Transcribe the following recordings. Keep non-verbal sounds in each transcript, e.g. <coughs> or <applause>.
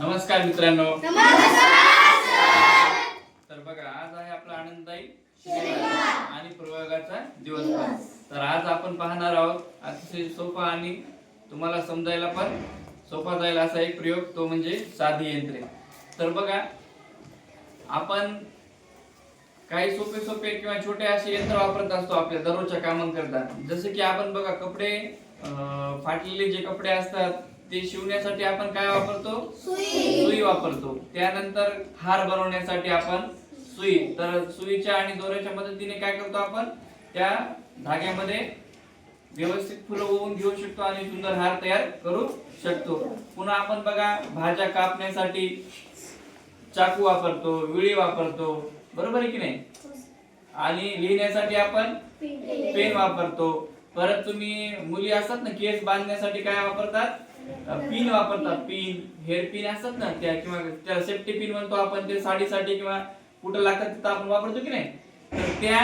नमस्कार मित्रांनो. तर बघा आज आहे आपला आनंददायी आणि प्रयोगाचा दिवस तर आज आपण पाहणार आहोत अतिशय सोपा आणि तुम्हाला समजायला पण सोपा जाईल असा एक प्रयोग तो म्हणजे साधी यंत्रे. तर बघा आपण काही सोपे सोपे किंवा छोटे असे यंत्र वापरत असतो आपल्या दररोजच्या कामांकरता. जसे की आपण बघा कपडे फाटलेले जे कपडे असतात ते शिवण्यासाठी आपण काय वापरतो? सुई. वापरतो. त्यानंतर हार बनवण्यासाठी आपण सुई. तर सुईच्या आणि दोऱ्याच्या मदतीने काय करतो आपण? त्या धाग्यामध्ये व्यवस्थित फुलं ओवून घेऊ शकतो आणि सुंदर हार तयार करू शकतो. पुन्हा आपण बघा भाज्या कापण्यासाठी चाकू वापरतो विळी वापरतो. बरोबर आहे की नाही? आणि लिहिण्यासाठी आपण पेन वापरतो. परत तुम्ही मुली असतात ना केस बांधण्यासाठी काय वापरतात? पिन वापरतात. पिन हेअर पिन असतात ना त्या किंवा त्या सेफ्टी पिन म्हणतो आपण ते साडीसाठी किंवा कुठं लागतात तिथं आपण वापरतो की नाही? तर त्या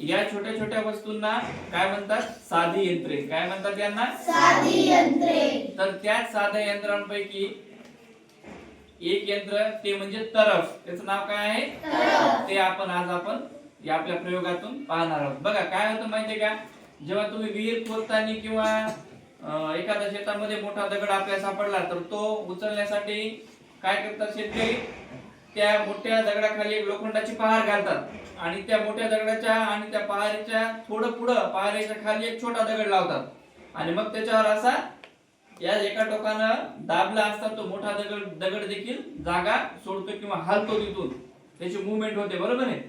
या छोट्या छोट्या वस्तूंना काय म्हणतात? साधी यंत्रे. काय म्हणतात यांना? साधी यंत्रे. तर त्याच साध्या यंत्रांपैकी एक यंत्र ते म्हणजे तरफ. त्याचं नाव काय आहे? ते आपण आज आपण या आपल्या प्रयोगातून पाहणार आहोत. बघा काय होतं माहितीये का? जेव्हा तुम्ही विहीर खोदताना किंवा एखाद्या शेतामध्ये मोठा दगड आपल्याला सापडला तर तो उचलण्यासाठी काय करतात शेतकरी? त्या मोठ्या दगडाखाली एक लोखंडाची पहार घालतात. आणि त्या मोठ्या दगडाच्या आणि त्या पहारीच्या थोडं पुढं पहारीच्या खाली एक छोटा दगड लावतात. आणि मग त्याच्यावर असा या एका टोकानं दाबला असता तो मोठा दगड दगड देखील जागा सोडतो किंवा हलतो तिथून. त्याची मुवमेंट होते बरोबर आहे?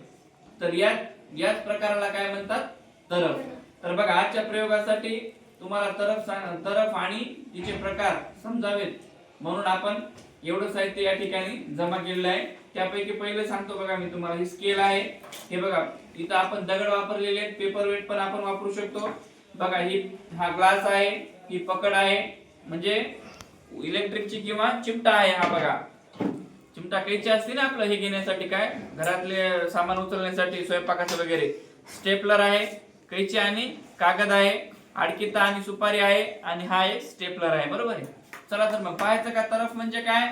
तर या याच प्रकाराला काय म्हणतात? तरफ. तर बघा आजच्या प्रयोगासाठी तुम्हाला तरफ सा- तरफ आणि तिचे प्रकार समजावेत. म्हणून आपण एवढं साहित्य या ठिकाणी जमा केलेलं आहे. त्यापैकी पहिले सांगतो बघा मी तुम्हाला ही स्केल आहे. हे बघा इथं आपण दगड वापरलेले आहेत. पेपर वेट पण आपण वापरू शकतो. बघा ही हा ग्लास आहे ही पकड आहे. म्हणजे इलेक्ट्रिकची किंवा चिमटा आहे हा बघा. चिमटा कैची असते ना आपलं हे घेण्यासाठी काय? घरातले सामान उचलण्यासाठी स्वयंपाकाचं वगैरे. स्टेपलर आहे कैची आणि कागद आहे. आडकिता आणि सुपारी आहे आणि हा एक स्टेपलर आहे बरोबर आहे? चला तर मग पाहायचं का तरफ म्हणजे काय?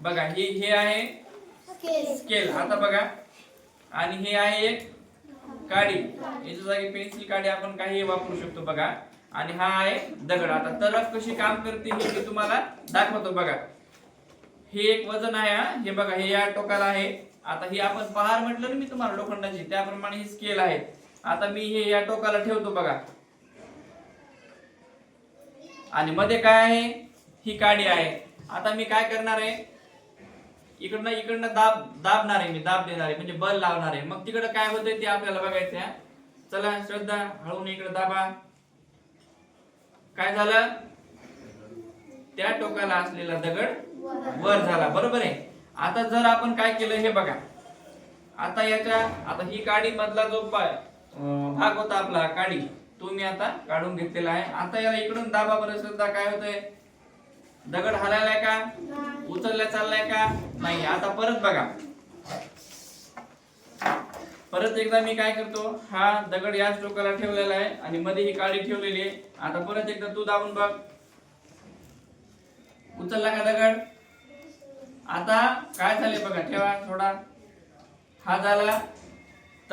बघा हे हे आहे स्केल. आता बघा. आणि हे आहे एक काडी. याच्या जागी पेन्सिल काडी आपण काही वापरू शकतो बघा. आणि हा आहे दगड. आता तरफ कशी काम करते हे मी तुम्हाला दाखवतो बघा. हे एक वजन आहे हे बघा हे या टोकाला आहे. आता ही आपण पहार म्हटलं ना मी तुम्हाला लोखंडाची त्याप्रमाणे ही स्केल आहे. आता मी हे या टोकाला ठेवतो बघा. आणि मध्ये काय आहे? ही काडी आहे. आता मी काय करणार आहे? इकडनं इकडनं दाब दाबणार आहे मी दाब देणार आहे. म्हणजे बल लावणार आहे. मग तिकडं काय होतंय ते आपल्याला बघायचं चला श्रद्धा हळून इकडे दाबा. काय झालं? त्या टोकाला असलेला दगड वर झाला. बरोबर आहे? आता जर आपण काय केलं हे बघा. आता याच्या आता ही काडी मधला जो पाय भाग होता आपला काडी. तो मी आता काढून घेतलेला आहे. आता याला इकडून दाबा बरं श्रद्धा काय होतंय? दगड हलायलाय का? उचलल्या चाललाय का? नाही. आता परत बघा. परत एकदा मी काय करतो? हा दगड याच टोकाला ठेवलेला आहे आणि मध्ये ही काळी ठेवलेली आहे. आता परत एकदा तू दाबून बघ. उचलला का दगड? आता काय झाले बघा ठेवा थोडा. हा झाला.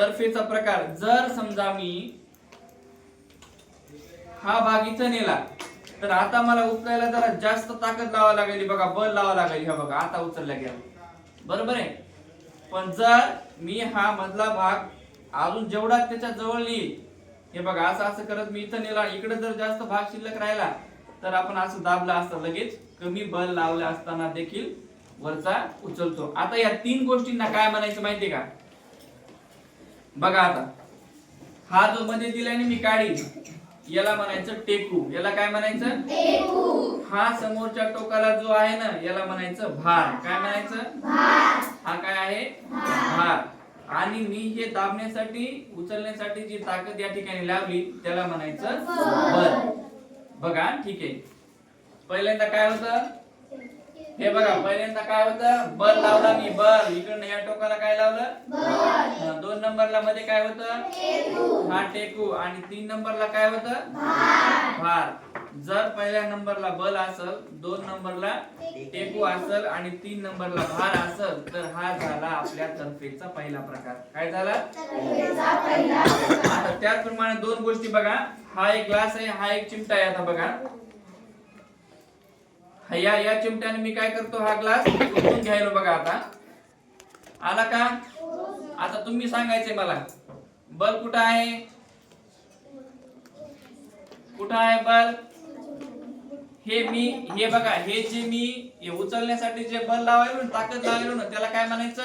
तर्फेचा प्रकार जर समजा मी हा भाग इथं नेला तर आता मला उचलायला जरा जास्त ताकद लावा लागेल बघा बल लावा लागेल हे बघा आता उचलला गेला बरोबर आहे? पण जर मी हा मधला भाग अजून जेवढा त्याच्याजवळ येईल हे बघा असं असं करत मी इथं नेला इकडे जर जास्त भाग शिल्लक राहिला तर आपण असं दाबला असतं लगेच कमी बल लावला असताना देखील वरचा उचलतो. आता या तीन गोष्टींना काय म्हणायचं माहितीये का? बघा आता. हा जो मध्ये दिलाय ना मी काढी याला म्हणायचं टेकू. याला काय म्हणायचं? हा समोरच्या टोकाला जो आहे ना याला म्हणायचं भार. काय म्हणायचं? हा काय आहे? भार. आणि मी हे दाबण्यासाठी उचलण्यासाठी जी ताकद या ठिकाणी लावली त्याला म्हणायचं बल. बघा ठीक आहे. पहिल्यांदा काय होतं? हे बघा पहिल्यांदा काय होतं? बल लावला मी बल. इकडनं या टोकाला काय लावलं? दोन नंबरला मध्ये काय होतं? हा टेकू. आणि तीन नंबरला काय होतं? भार. जर पहिल्या नंबरला बल असल दोन नंबरला टेकू. असल आणि तीन नंबरला भार असल तर हा झाला आपल्या तर्फेचा पहिला प्रकार. काय झाला? आता त्याचप्रमाणे दोन गोष्टी बघा. हा एक ग्लास आहे हा एक चिमटा आहे आता बघा. या या चिमट्याने मी काय करतो हा ग्लास उचलून घ्यायलो बघा आता. आला का? आता तुम्ही सांगायचे मला. बल कुठं आहे? कुठं आहे बल? हे मी हे बघा हे जे मी हे उचलण्यासाठी जे बल लावायलो ना, ताकद लावलो ना त्याला काय म्हणायचं?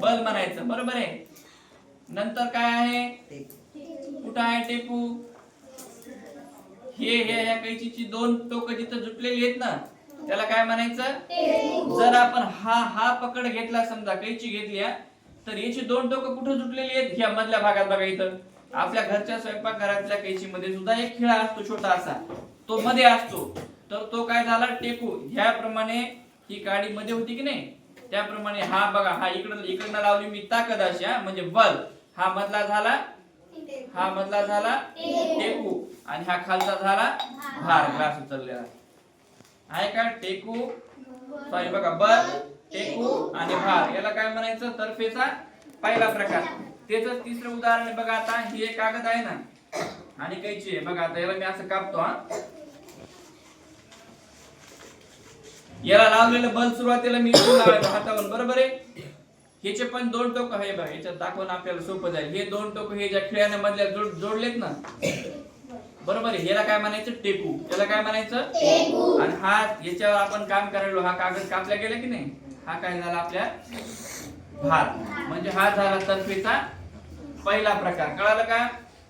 बल म्हणायचं. बरोबर आहे? नंतर काय आहे? कुठं आहे टेपू हे हे या कैचीची दोन टोक जिथं जुटलेली आहेत ना त्याला काय म्हणायचं? जर आपण हा हा पकड घेतला समजा कैची घेतली तर याची दोन टोकं कुठं जुटलेली आहेत? ह्या मधल्या भागात बघा इथं. आपल्या घरच्या स्वयंपाक घरातल्या कैचीमध्ये सुद्धा एक खिळा असतो छोटा असा. तो मध्ये असतो. तर तो काय झाला? टेकू. ह्याप्रमाणे ही काडी मध्ये होती की नाही? त्याप्रमाणे हा बघा हा इकडं इकडनं लावली मी ताकद अशी हा, म्हणजे बल. हा मधला झाला? हा मधला झाला? टेकू. आणि हा खालचा झाला भार. ग्लास उचललेला. आहे का? टेकू. सॉरी बघा बल टेकू आणि भार. याला काय म्हणायचं? तर्फेचा पहिला प्रकार. त्याच तिसरं उदाहरण बघा आता. ही एक कागद आहे ना? आणि कैची आहे. बघा आता याला मी असं कापतो हा. याला लावलेलं बल सुरुवातीला मी लावायचं हातावर बरोबर आहे? ह्याचे पण दोन टोक आहे बघा. याच्यात दाखवून आपल्याला सोपं जाईल. हे दोन टोक हे ज्या खिळ्याने मधल्या जोड जोडलेत ना बरोबर आहे. याला काय म्हणायचं? टेकू. याला काय म्हणायचं? आणि हा याच्यावर आपण काम करायलो हा कागद कापला गेला की नाही? हा काय झाला आपल्या? भार. म्हणजे हा झाला तर्फेचा पहिला प्रकार. कळालं का?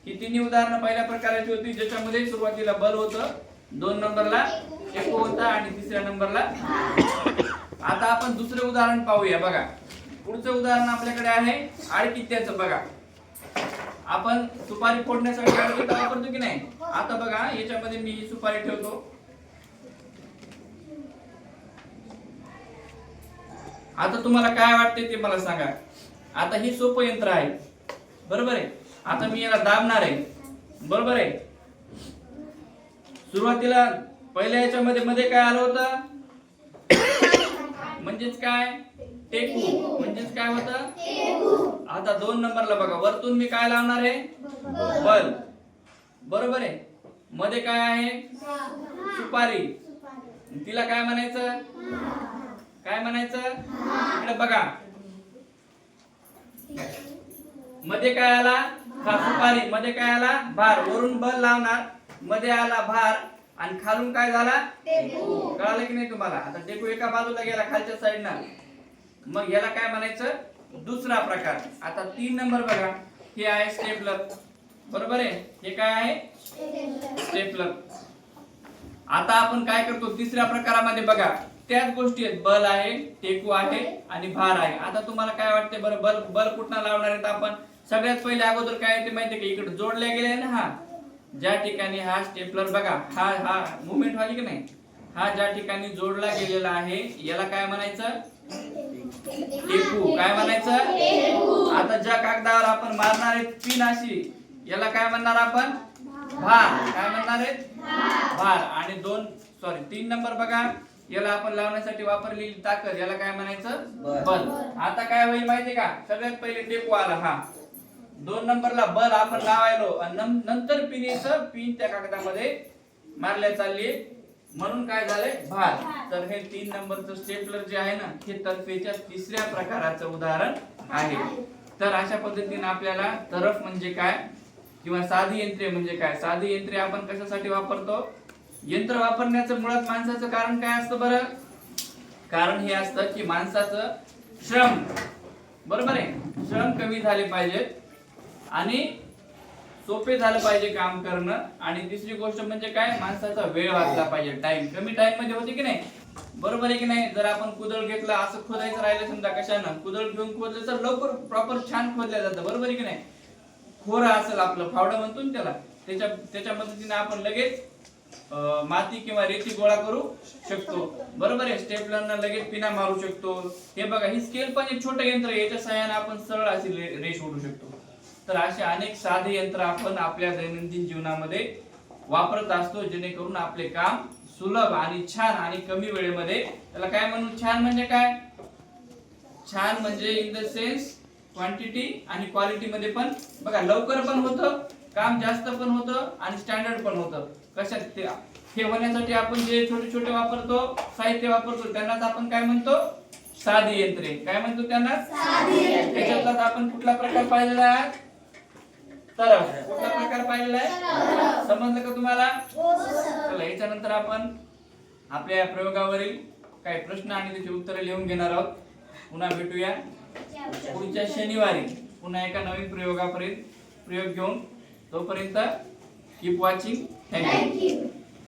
ही तिन्ही उदाहरणं पहिल्या प्रकाराची होती ज्याच्यामध्ये सुरुवातीला बल होतं दोन नंबरला टेकू होता आणि तिसऱ्या नंबरला आता आपण दुसरे उदाहरण पाहूया. बघा. पुढचं उदाहरण आपल्याकडे आहे आडकित्त्याचं बघा. आपण सुपारी फोडण्यासाठी वापरतो की नाही? आता बघा याच्यामध्ये मी ही सुपारी ठेवतो. आता तुम्हाला काय वाटते ते मला सांगा. आता ही सोपं यंत्र आहे. बरोबर आहे? आता मी याला दाबणार आहे. बरोबर आहे? सुरुवातीला पहिल्या याच्यामध्ये मध्ये काय आलं होतं? <coughs> म्हणजेच काय? टेकू. म्हणजेच काय होतं? आता दोन नंबरला बघा. वरतून मी काय लावणार आहे? बल. बरोबर आहे? मध्ये काय आहे? सुपारी. तिला काय म्हणायचं? काय म्हणायचं? इकडे बघा. मध्ये काय आला? हा. सुपारी. मध्ये काय आला? भार. वरून बल लावणार. मध्ये आला भार. आणि खालून काय झाला? कळालं की नाही तुम्हाला? आता टेकू एका बाजूला गेला खालच्या साईडना. मग याला काय म्हणायचं? दुसरा प्रकार. आता तीन नंबर बघा. हे आहे स्टेपलर. बरोबर आहे? हे काय आहे? स्टेपलर. आता आपण काय करतो? तिसऱ्या प्रकारामध्ये बघा. त्याच गोष्टी आहेत. बल आहे टेकू आहे आणि भार आहे. आता तुम्हाला काय वाटते बरं? बल बल कुठनं लावणार आहेत आपण? सगळ्यात पहिले अगोदर काय ते माहितीये का? इकडे जोडल्या गेले ना हा. ज्या ठिकाणी हा स्टेपलर बघा. हा हा. मुवमेंट व्हाली की नाही? हा ज्या ठिकाणी जोडला गेलेला आहे याला काय म्हणायचं? टेकू. काय म्हणायचं? आता ज्या कागदावर आपण मारणार आहे पिन अशी. याला काय म्हणणार आपण? भार. काय म्हणणार आहेत? भार. आणि दोन सॉरी तीन नंबर बघा. याला आपण लावण्यासाठी वापरलेली ताकद. याला काय म्हणायचं? बल. आता काय होईल माहितीये का? सगळ्यात पहिले टेकू आला हा. दोन नंबरला बल आपण लावायलो. आणि नं- नंतर पिनीचं पिन त्या कागदामध्ये मारल्या चालली. म्हणून काय झालंय? भार तर हे तीन नंबरचं स्टेपलर जे आहे ना हे तर्फेच्या तिसऱ्या प्रकाराचं उदाहरण आहे. तर अशा पद्धतीने आपल्याला तरफ म्हणजे काय? किंवा साधी यंत्रे म्हणजे काय? साधी यंत्रे आपण कशासाठी वापरतो? यंत्र वापरण्याचं मुळात माणसाचं कारण काय असतं बरं? कारण हे असतं की माणसाचं श्रम. बरोबर आहे? श्रम कमी झाले पाहिजेत. आणि सोपे झालं पाहिजे काम करणं. आणि तिसरी गोष्ट म्हणजे काय? माणसाचा वेळ वाचला पाहिजे. टाइम कमी टाइममध्ये होते की नाही? बरोबर आहे की नाही? जर आपण कुदळ घेतला असं खोदायचं राहिलं समजा कशानं? कुदळ घेऊन खोदलं तर लवकर प्रॉपर छान खोदलं जातं. बरोबर आहे की नाही? खोर असेल आपलं फावडं म्हणतो ना त्याला. त्याच्या त्याच्या मदतीने आपण लगेच माती किंवा रेती गोळा करू शकतो. बरोबर आहे? स्टेपलरनं लगेच पिना मारू शकतो. हे बघा ही स्केल पण एक छोटं यंत्र याच्या सहाय्याने आपण सरळ अशी रेष ओढू शकतो. तर असे अनेक साधे यंत्र आपण आपल्या दैनंदिन जीवनामध्ये वापरत असतो जेणेकरून आपले काम सुलभ आणि छान आणि कमी वेळेमध्ये त्याला काय म्हणू? छान म्हणजे काय? छान म्हणजे इन द सेन्स क्वांटिटी आणि क्वालिटी मध्ये पण बघा लवकर पण होतं काम जास्त पण होतं आणि स्टँडर्ड पण होतं. कशात? ते हे होण्यासाठी आपण जे छोटे छोटे वापरतो साहित्य वापरतो त्यांनाच आपण काय म्हणतो? साधी यंत्रे. काय म्हणतो त्यांना? त्याच्यातलाच आपण कुठला प्रकार पाहिलेला आहे तरफ कुठला प्रकार पाहिलेला आहे? समजलं का तुम्हाला? चला याच्यानंतर आपण आपल्या या प्रयोगावरील काही प्रश्न आणि त्याची उत्तरे लिहून घेणार आहोत. पुन्हा भेटूया. पुढच्या शनिवारी पुन्हा एका नवीन प्रयोगापर्यंत प्रयोग घेऊन तोपर्यंत कीप वॉचिंग थँक्यू